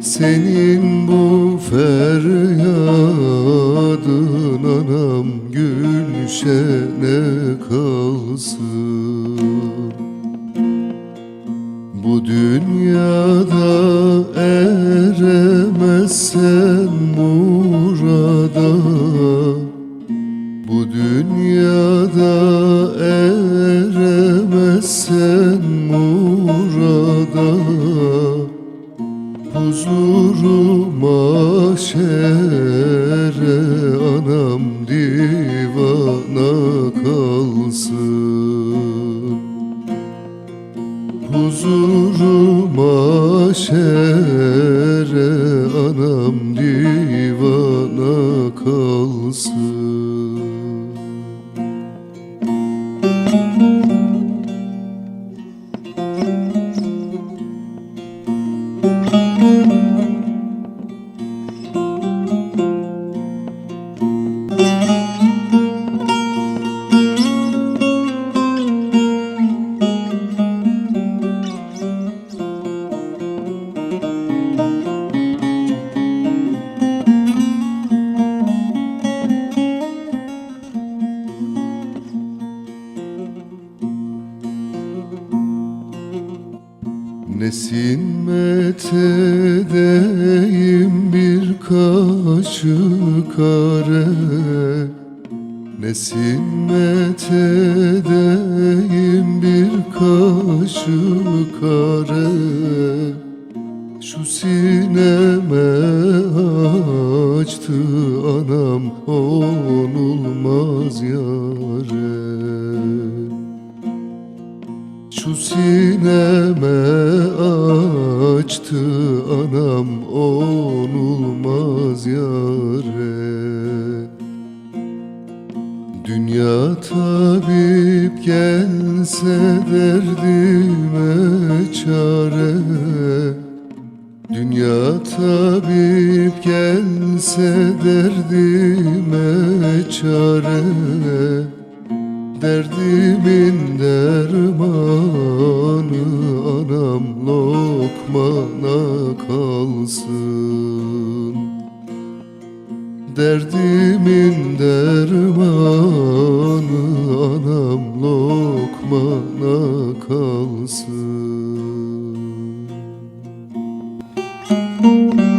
Senin bu feryadın anam gülşene kalsın. Bu dünyada eremezsen murada Bu dünyada eremezsen murada Huzuruma şere anam divana kalsın Nesin metedeyim bir kaşık kare? Nesin metedeyim bir kaşık kare? Şu sineme açtı anam onulmaz yare şu sineme açtı anam onulmaz yare Dünya tabip gelse derdime çare. Dünya tabip gelse derdime çare Derdimin dermanı anam lokmana kalsın. Derdimin dermanı anam lokmana kalsın. Müzik